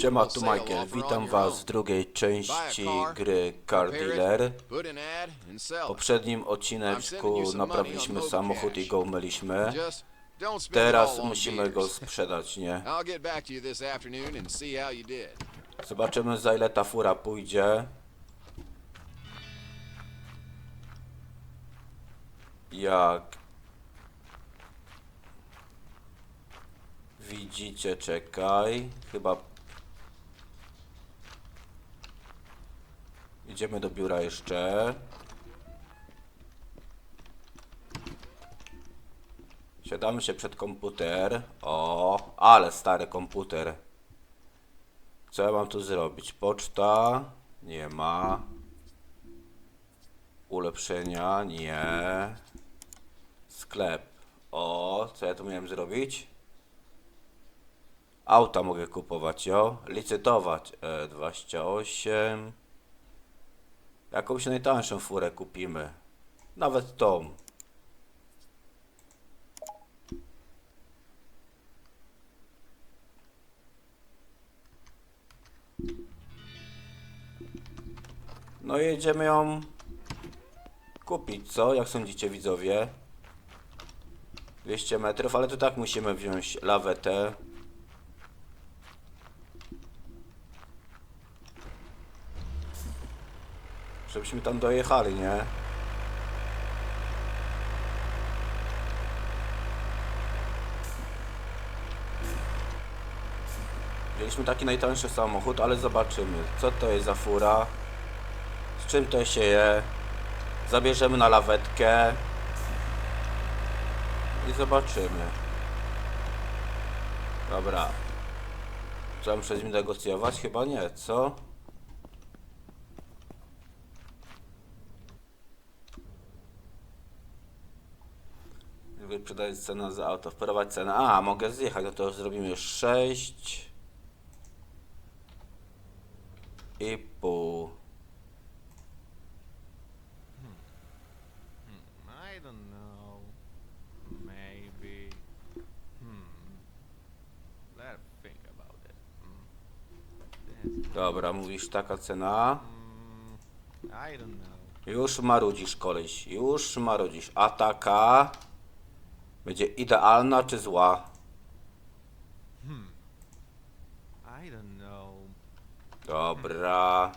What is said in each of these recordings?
Siema, tu Michael. Witam Was w drugiej części gry Car Dealer. W poprzednim odcineczku naprawiliśmy samochód i go umyliśmy. Teraz musimy go sprzedać, nie? Zobaczymy za ile ta fura pójdzie. Jak widzicie, czekaj. Chyba idziemy do biura jeszcze. Siadamy się przed komputer. O, ale stary komputer. Co ja mam tu zrobić? Poczta? Nie ma. Ulepszenia? Nie. Sklep. O, co ja tu miałem zrobić? Auta mogę kupować, jo? Licytować. E, 28. Jakąś najtańszą furę kupimy. Nawet tą. No i jedziemy ją kupić, co? Jak sądzicie widzowie? 200 metrów, ale to tak musimy wziąć lawetę. Żebyśmy tam dojechali, nie? Wzięliśmy taki najtańszy samochód, ale zobaczymy, co to jest za fura, z czym to się je. Zabierzemy na lawetkę i zobaczymy. Dobra. Trzeba muszę z nim negocjować? Chyba nie, co? Wyprzedać cenę za auto, wprowadź cenę. A, mogę zjechać, no to zrobimy 6 i pół. I don't know. Maybe. Hmm. Let think about it. Hmm. That's, Dobra, mówisz taka cena. I don't know. Już marudzisz koleś, już marudzisz. A taka będzie idealna czy zła? I don't know. Dobra.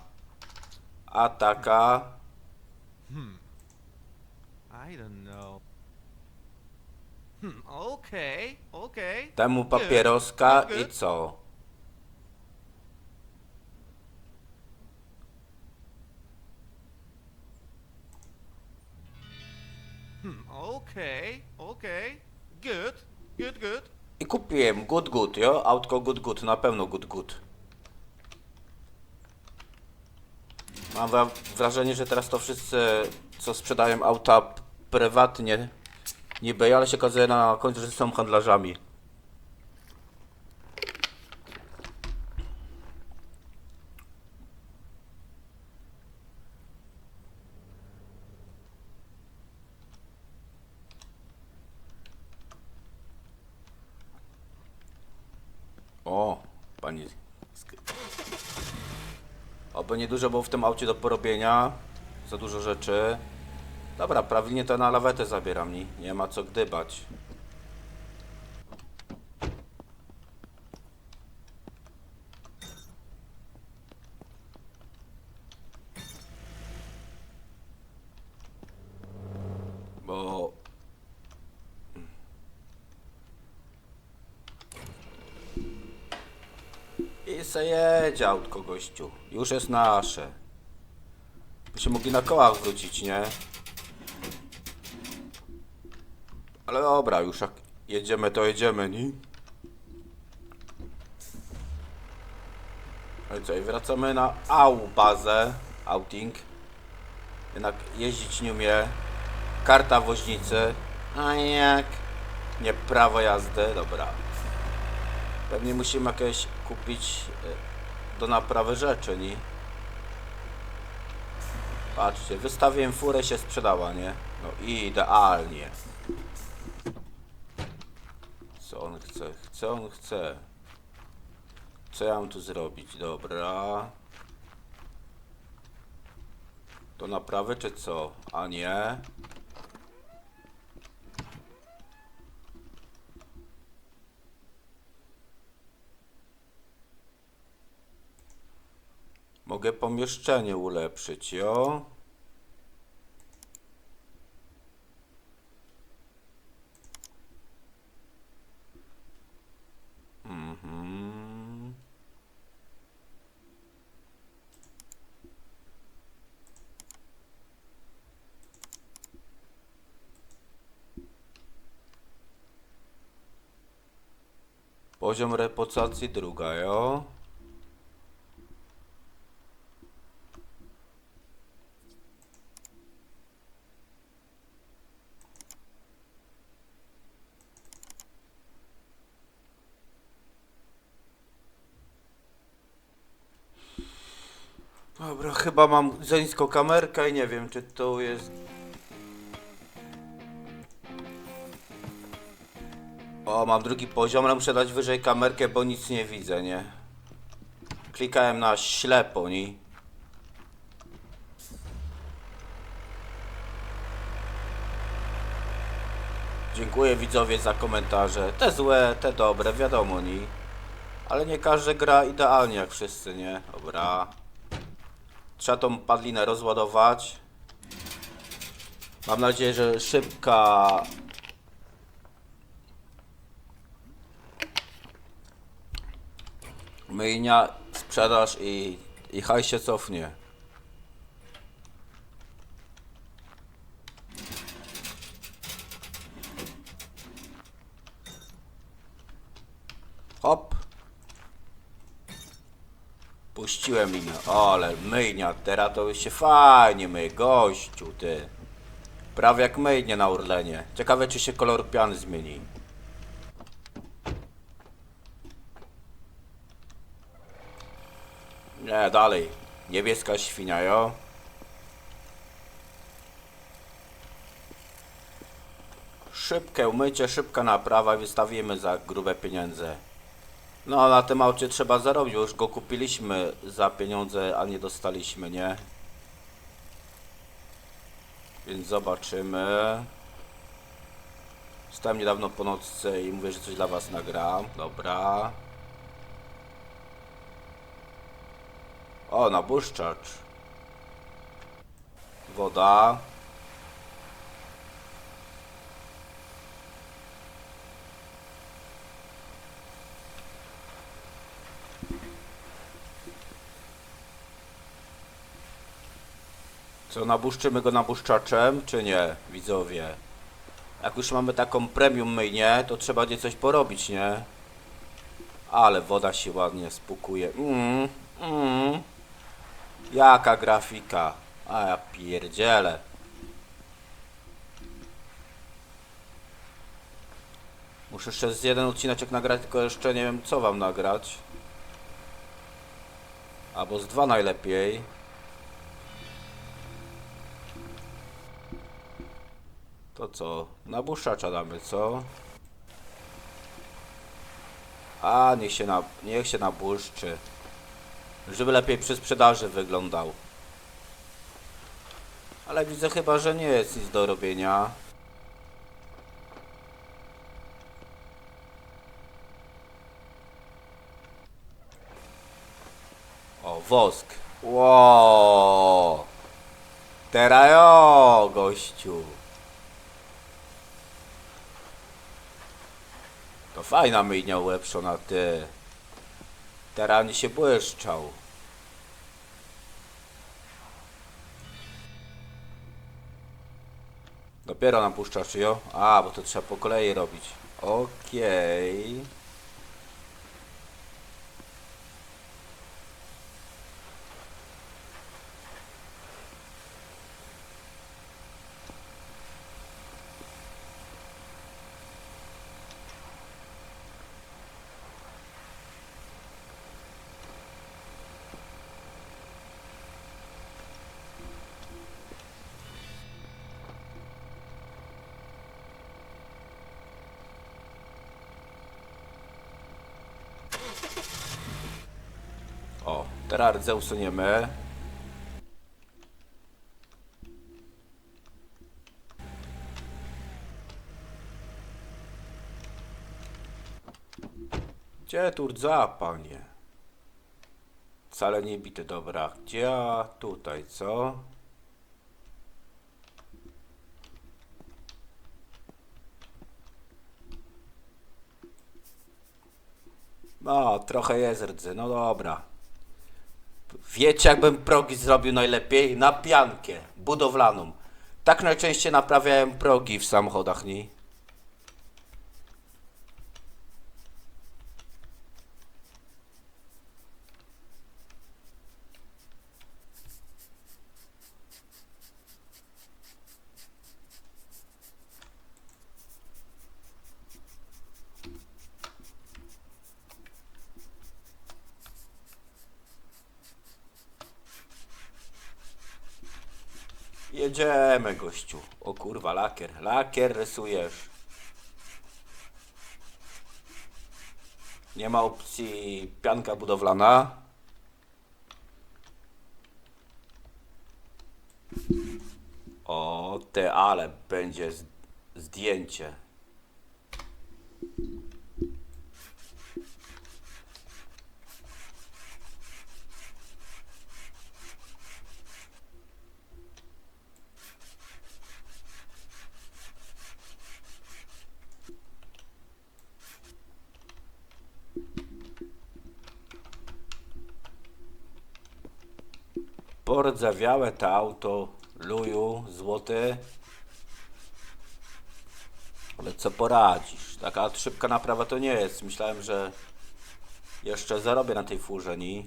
A taka I don't know. Hmm. Okay. Okay. temu papieroska good, i co? Okay. Okay. Good. Good. Good. I kupiłem good good, jo? Autko good good, na pewno good good. Mam wra- wrażenie, że teraz to wszyscy, co sprzedają auta prywatnie, niby, ale się okazuje na końcu, że są handlarzami. O, pani. sk- Oby nie dużo było w tym aucie do porobienia. Za dużo rzeczy. Dobra, prawilnie to na lawetę zabieram. Nie, nie ma co gdybać. Bo Se jedzie autko gościu. Już jest nasze. Byśmy mogli na kołach wrócić, nie? Ale dobra, już jak jedziemy, to jedziemy, nie? No i co, i wracamy na AU bazę, outing. Jednak jeździć nie umie. Karta woźnicy. A jak? Nie prawo jazdy, dobra. Pewnie musimy jakieś kupić e, do naprawy rzeczy, nie? Patrzcie, wystawiłem furę się sprzedała, nie? No idealnie. Co on chce? Chce, on chce. Co ja mam tu zrobić? Dobra. To naprawy czy co? A nie. Mogę pomieszczenie ulepszyć, jo? Mhm. Poziom reputacji druga, jo? Dobra, chyba mam za niską kamerkę i nie wiem, czy to jest... O, mam drugi poziom, ale muszę dać wyżej kamerkę, bo nic nie widzę, nie? Klikałem na ślepo, nie? Dziękuję widzowie za komentarze. Te złe, te dobre, wiadomo, nie? Ale nie każdy gra idealnie jak wszyscy, nie? Dobra. Trzeba tą padlinę rozładować. Mam nadzieję, że szybka myjnia, sprzedaż i, i haj się cofnie. Puściłem. O, ale myjnia, teraz to się fajnie myje, gościu, ty. Prawie jak myjnie na Urlenie. Ciekawe, czy się kolor piany zmieni. Nie, dalej. Niebieska świnia, jo. Szybkie umycie, szybka naprawa, wystawimy za grube pieniądze. No, na tym aucie trzeba zarobić, bo już go kupiliśmy za pieniądze, a nie dostaliśmy, nie? Więc zobaczymy. Stałem niedawno po nocce i mówię, że coś dla was nagram. Dobra. O, nabuszczacz. Woda. Co, nabuszczymy go nabuszczaczem, czy nie, widzowie? Jak już mamy taką premium myjnię, to trzeba gdzie coś porobić, nie? Ale woda się ładnie spukuje. Mm, mm. Jaka grafika? A ja pierdzielę. Muszę jeszcze z jeden odcineczek nagrać, tylko jeszcze nie wiem co wam nagrać. Albo z dwa najlepiej. To co? Nabuszczacza damy, co? A, niech się, na, niech się nabuszczy. Żeby lepiej przy sprzedaży wyglądał. Ale widzę chyba, że nie jest nic do robienia. O, wosk. Ło! Teraz gościu. To fajna myjnia ulepszona, ty. Teraz nie się błyszczał. Dopiero napuszczasz, jo? A, bo to trzeba po kolei robić. Okej. O, teraz rdze usuniemy. Gdzie panie? Wcale nie bity, dobra. Gdzie? Tutaj, co? No, trochę jest rdzy, no dobra. Wiecie, jakbym progi zrobił najlepiej? Na piankę budowlaną. Tak najczęściej naprawiałem progi w samochodach, nie? Jedziemy, gościu. O kurwa, lakier. Lakier rysujesz. Nie ma opcji pianka budowlana. O, te ale będzie zdjęcie. Pordzawiałe to auto, luju, złoty. Ale co poradzisz? Taka szybka naprawa to nie jest. Myślałem, że jeszcze zarobię na tej furze, nie?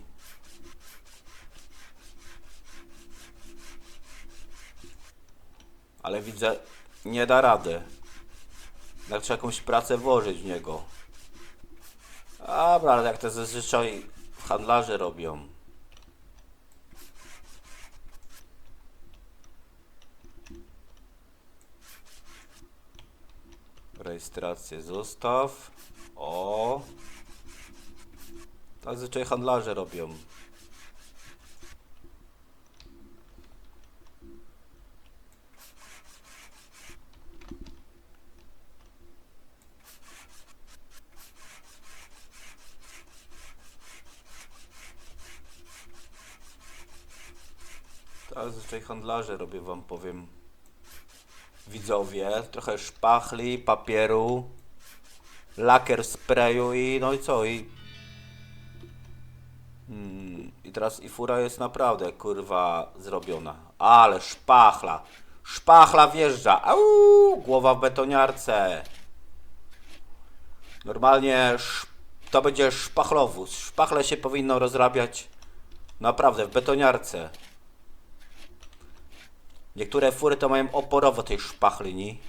Ale widzę, nie da rady. Trzeba jakąś pracę włożyć w niego. Dobra, ale jak to zazwyczaj handlarze robią. Rejestrację zostaw. O. Zazwyczaj handlarze robią. Zazwyczaj handlarze robię, wam powiem widzowie, trochę szpachli, papieru, lakier sprayu i no i co i mm, i teraz i fura jest naprawdę kurwa zrobiona, ale szpachla, szpachla wjeżdża, au, głowa w betoniarce. Normalnie to będzie szpachlowóz, szpachle się powinno rozrabiać naprawdę w betoniarce. Niektóre fury to mają oporowo tej szpachlini.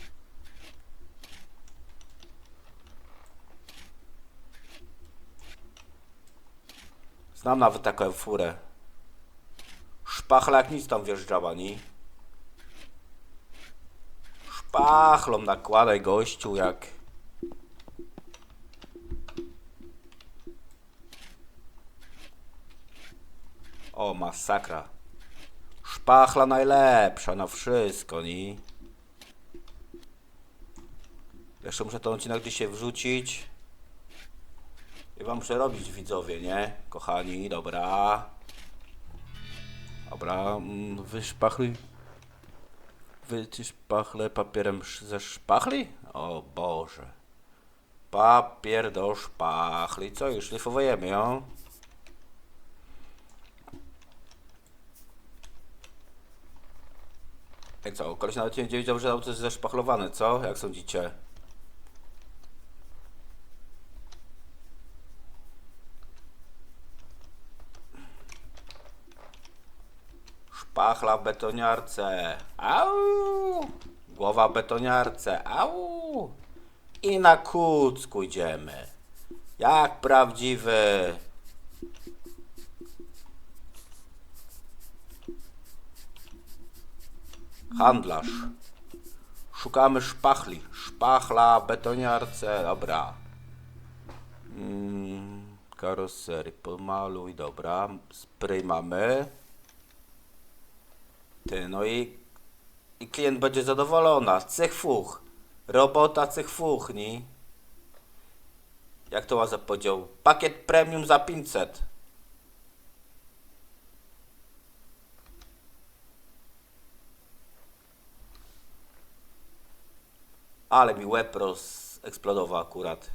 Znam nawet taką furę. Szpachla jak nic tam wjeżdżała, nie? Szpachlą nakładaj gościu jak... O, masakra. Szpachla najlepsza na wszystko, nie? Jeszcze muszę ten odcinek dzisiaj wrzucić. I wam przerobić widzowie, nie? Kochani, dobra. Dobra, mm, wy szpachli. Wy ci szpachle papierem ze szpachli? O Boże. Papier do szpachli. Co, już szlifowujemy ją? Jak co, koleś nawet nie wiedział, że auto jest zeszpachlowane, co? Jak sądzicie? Szpachla w betoniarce. Au! Głowa w betoniarce. Au! I na kucku idziemy. Jak prawdziwy. Handlarz. Szukamy szpachli. Szpachla, betoniarce, dobra. Mm, Karosery, pomaluj, dobra. Spray mamy. Ty, no i, i klient będzie zadowolona. Cych fuch. Robota cych fuch, nie? Jak to za podział? Pakiet premium za 500. Ale mi łeb rozeksplodował akurat.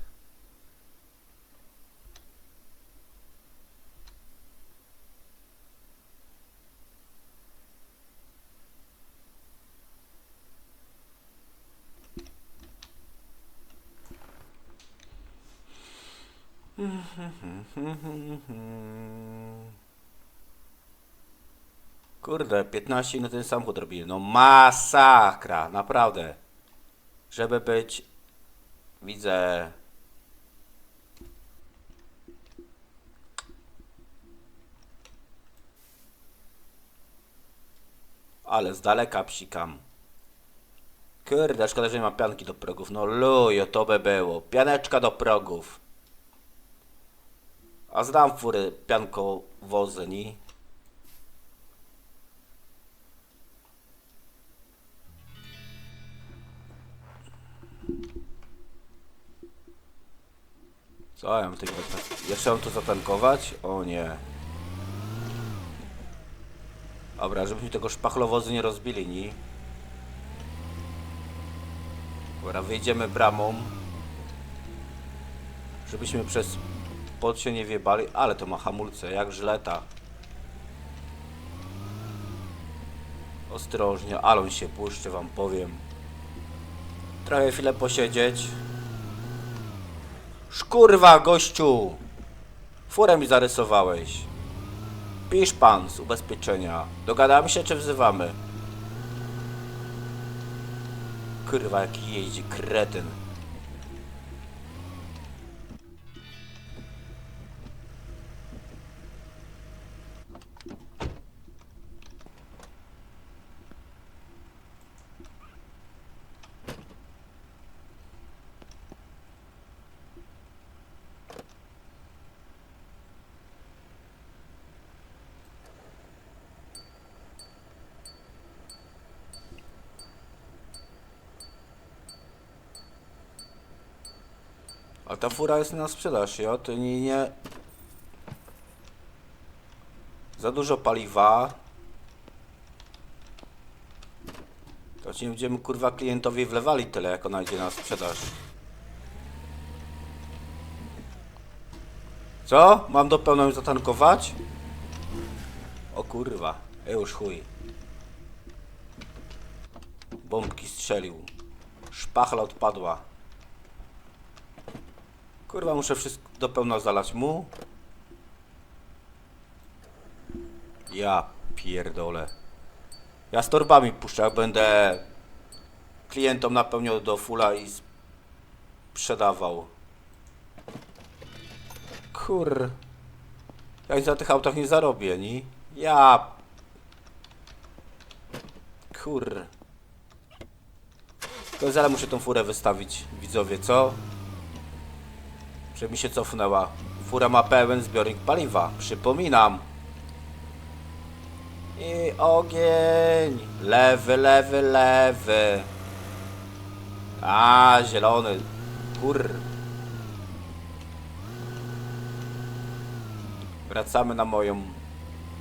Kurde, 15 na ten samochód robili. No masakra, naprawdę. Żeby być... Widzę... Ale z daleka psikam. Kurde, szkoda, że nie ma pianki do progów. No lujo, to by było. Pianeczka do progów. A znam fury piankowozy, nie? Co ja mam tego zatan- Jeszcze mam to zatankować? O nie. Dobra, żebyśmy tego szpachlowozu nie rozbili, nie? Dobra, wyjdziemy bramą. Żebyśmy przez pod się nie wiebali, ale to ma hamulce, jak żyleta. Ostrożnie, ale on się puszczy, wam powiem. Trochę chwilę posiedzieć. Szkurwa, gościu! Furę mi zarysowałeś. Pisz pan z ubezpieczenia. Dogadamy się, czy wzywamy? Kurwa, jaki jeździ kretyn. A ta fura jest na sprzedaż, jo? To nie, nie... Za dużo paliwa. To ci nie będziemy kurwa klientowi wlewali tyle, jak ona idzie na sprzedaż. Co? Mam do pełna ją zatankować? O kurwa, już chuj. Bombki strzelił. Szpachla odpadła. Kurwa, muszę wszystko do pełna zalać mu. Ja pierdolę. Ja z torbami puszczę, jak będę klientom napełniał do fula i sprzedawał. Kur... Ja za tych autach nie zarobię, ni? Ja... Kur... To zaraz muszę tą furę wystawić, widzowie, co? Że mi się cofnęła. Fura ma pełen zbiornik paliwa. Przypominam. I ogień. Lewy, lewy, lewy. A, zielony. Kur. Wracamy na moją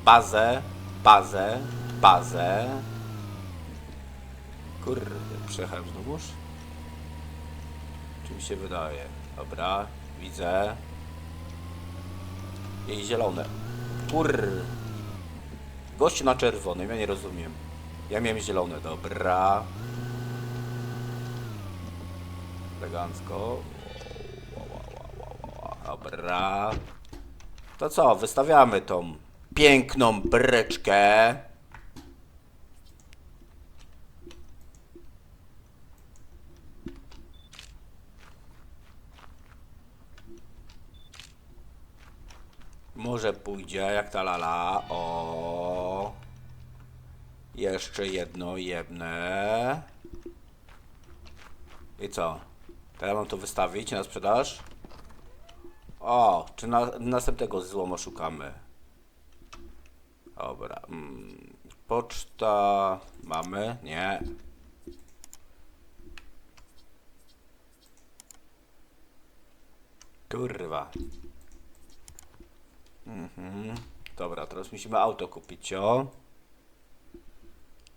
bazę. Bazę. Bazę. Kurde, przejechałem znowuż? Czy mi się wydaje? Dobra, widzę. I zielone. Kur. Gościu na czerwonym, ja nie rozumiem. Ja miałem zielone, dobra. Elegancko. Dobra. To co, wystawiamy tą piękną bryczkę. Może pójdzie, jak ta lala. O. Jeszcze jedno jebne. I co? Teraz mam to wystawić na sprzedaż? O, czy na, następnego złomu szukamy? Dobra. Mm, poczta mamy? Nie. Kurwa. Mhm. Dobra, teraz musimy auto kupić, o.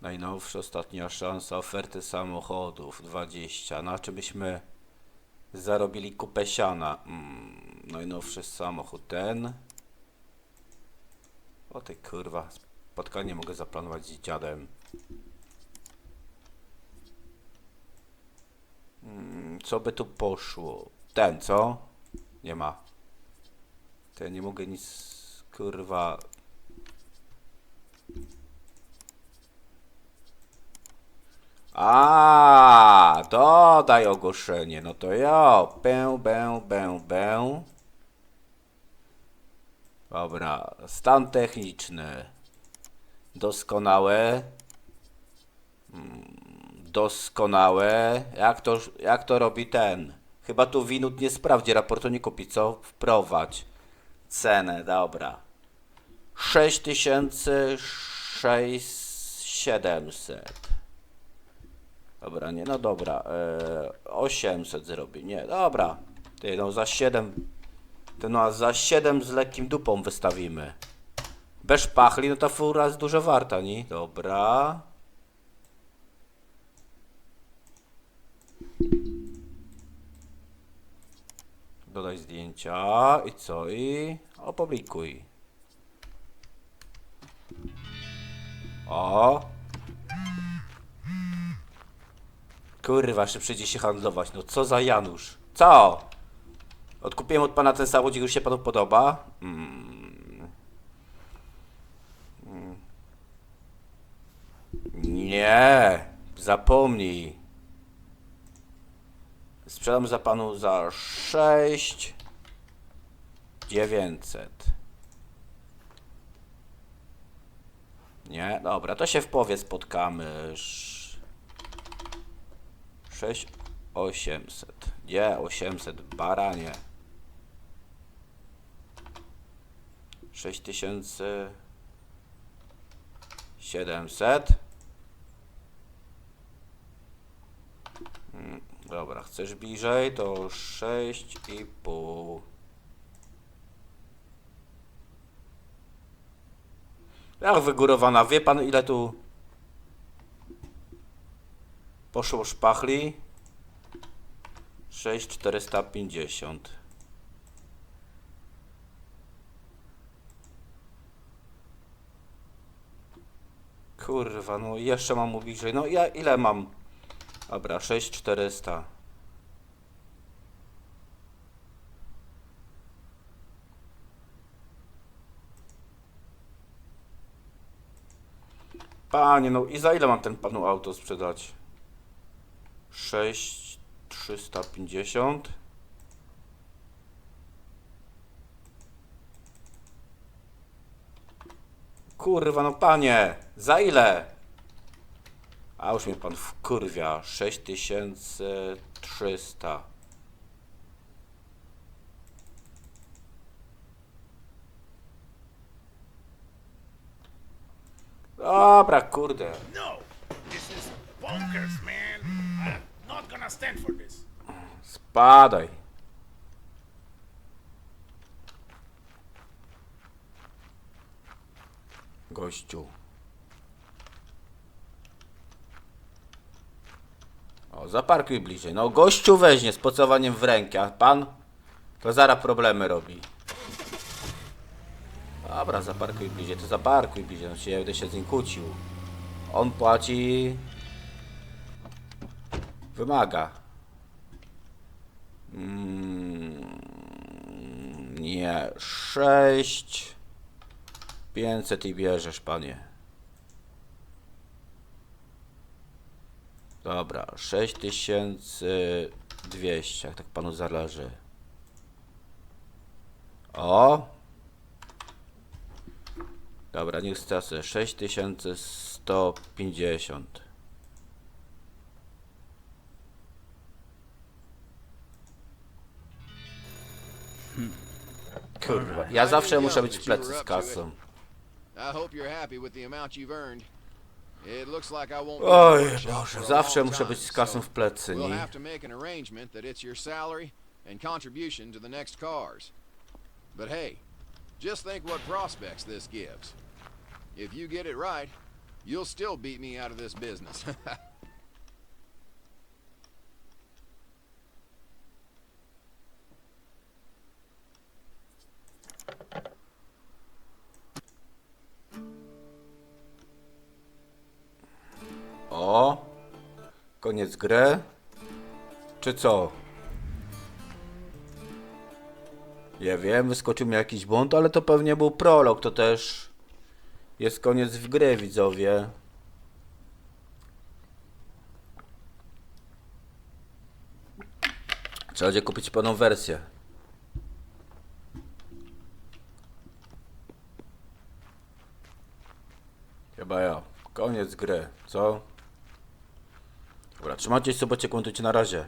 Najnowsza, ostatnia szansa oferty samochodów 20. Na czym byśmy zarobili kupę siana? Mm, najnowszy samochód ten. O ty kurwa, spotkanie mogę zaplanować z dziadem. Mm, co by tu poszło? Ten, co? Nie ma. To ja nie mogę nic, kurwa... A, dodaj ogłoszenie. No to ja. Bę, bę, bę, bę. Dobra. Stan techniczny. Doskonałe. Mm, Doskonałe. Jak to, jak to robi ten? Chyba tu winut nie sprawdzi, raportu nie kupi, co? Wprowadź. Cenę, dobra. 6600. Dobra, nie, no dobra. E, 800 zrobi. Nie, dobra. Ty, no za 7. Ty, no a za 7 z lekkim dupą wystawimy. Bez szpachli, no ta fura jest dużo warta, nie? Dobra. Dodaj zdjęcia i co? I opublikuj. O! Kurwa, że przyjdzie się handlować. No co za Janusz? Co? Odkupiłem od pana ten samochód, już się panu podoba? Mm. Mm. Nie, zapomnij. Sprzedam za panu za 6 900. Nie, dobra, to się w powie spotkamy. Sz- 6 800. Nie, 800 baranie. 6700. Mm, Dobra, chcesz bliżej, to 6,5. Jak wygórowana, wie pan ile tu poszło szpachli? 6,450. Kurwa, no jeszcze mam bliżej. No ja ile mam? Dobra, 6400. Panie, no i za ile mam ten panu auto sprzedać? 6350. Kurwa, no panie, za ile? A już mnie pan wkurwia. 6300. Dobra, kurde. No, this is bonkers, man. I'm not gonna stand for this. Spadaj. Gościu. Zaparkuj bliżej. No, gościu weźmie z pocałowaniem w rękę, a pan to zaraz problemy robi. Dobra, zaparkuj bliżej, to zaparkuj bliżej, no się ja będę się z nim kłócił. On płaci... Wymaga. Mm, nie, 6 500 i bierzesz, panie. Dobra, 6200, jak tak panu zależy. O! Dobra, niech stracę 6150. Ja zawsze muszę być w plecy z kasą. I hope you're happy with the amount you've earned. It looks like I won't be Oj in the shop Boże, zawsze muszę być z kasą w plecy, We'll nie? have to make an arrangement that it's your salary and contribution to the next cars. But hey, just think what prospects this gives. If you get it right, you'll still beat me out of this business. Koniec gry? Czy co? Nie wiem, wyskoczył mi jakiś błąd, ale to pewnie był prolog, to też jest koniec w gry, widzowie. Trzeba będzie kupić pełną wersję. Chyba ja. Koniec gry, co? Dobra, trzymajcie się, zobaczcie, komentujcie na razie.